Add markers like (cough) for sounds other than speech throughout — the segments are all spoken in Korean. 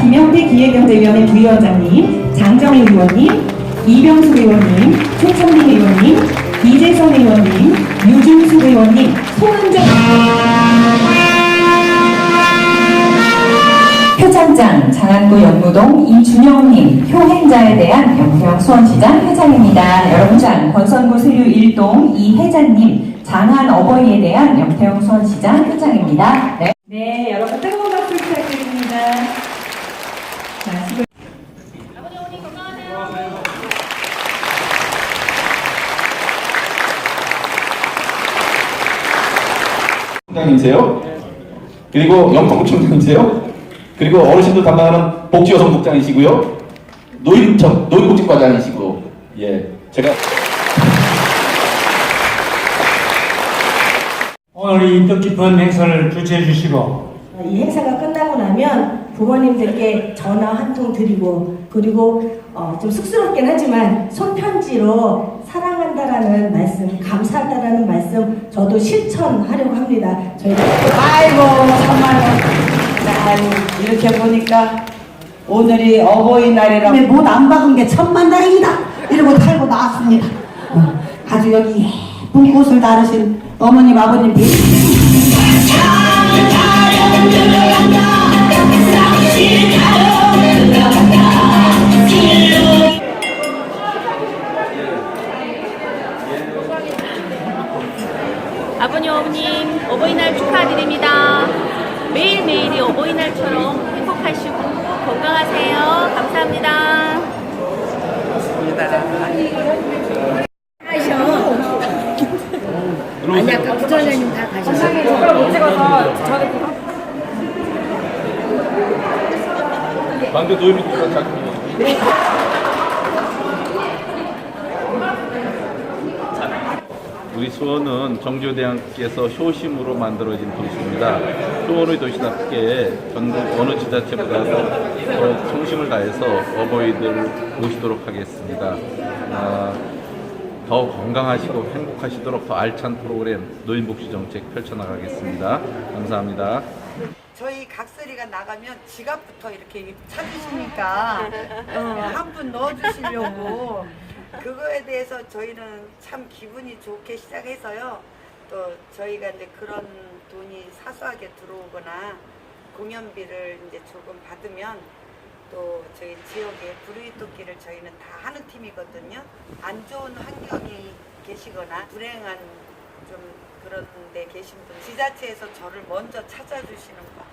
김영태 기획경제위원회 부위원장님, 장정희 의원님, 이병수 의원님, 최천민 의원님, 이재선 의원님, 유준수 의원님, 송은정 표창장 장안구 연무동 이준영님 효행자에 대한 영평 수원시장 회장입니다. 여러분 장 권선구 세류 1동 이혜자님 장안 어버이에 대한 영평 수원시장 회장입니다. 네. 네, 여러분 뜨거운 박수 부탁드립니다. 자, 수고 총장님이세요. 그리고 영통구청장이세요. 그리고 어르신들 담당하는 복지여성국장이시고요. 노인청 노인복지과장이시고 예 제가 오늘 이 뜻깊은 행사를 주최해 주시고 이 행사가 끝나고 나면 부모님들께 전화 한 통 드리고 그리고 어, 좀 쑥스럽긴 하지만 손편지로 사랑한다라는 말씀, 감사하다라는 말씀 저도 실천하려고 합니다. 저희가 아이고 정말 자 이렇게 보니까 오늘이 어버이날이라고 못안 박은 게 천만 다행이다 이러고 탈고 나왔습니다. 어, 아주 여기 예쁜 꽃을 다루신 어머님 아버님 비 어머님, 어버이날 축하드립니다. 매일매일이 어버이날처럼 행복하시고 건강하세요. 감사합니다. 아니 아까 부처님 다 가셨어요. 방금 노인복지과 장님. 우리 수원은 정교대학께서 효심으로 만들어진 도시입니다. 수원의 도시답게 전국 어느 지자체보다도 더 성심을 다해서 어버이들 모시도록 하겠습니다. 아, 더 건강하시고 행복하시도록 더 알찬 프로그램 노인복지 정책 펼쳐나가겠습니다. 감사합니다. 저희 각설이가 나가면 지갑부터 이렇게 찾으시니까 (laughs) 한분 넣어주시려고 그거에 대해서 저희는 참 기분이 좋게 시작해서요. 또 저희가 이제 그런 돈이 사소하게 들어오거나 공연비를 이제 조금 받으면 또 저희 지역에 부르이토끼를 저희는 다 하는 팀이거든요. 안 좋은 환경이 계시거나 불행한 좀 그런 데 계신 분 지자체에서 저를 먼저 찾아주시는 거.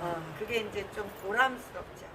어, 그게 이제 좀 보람스럽죠.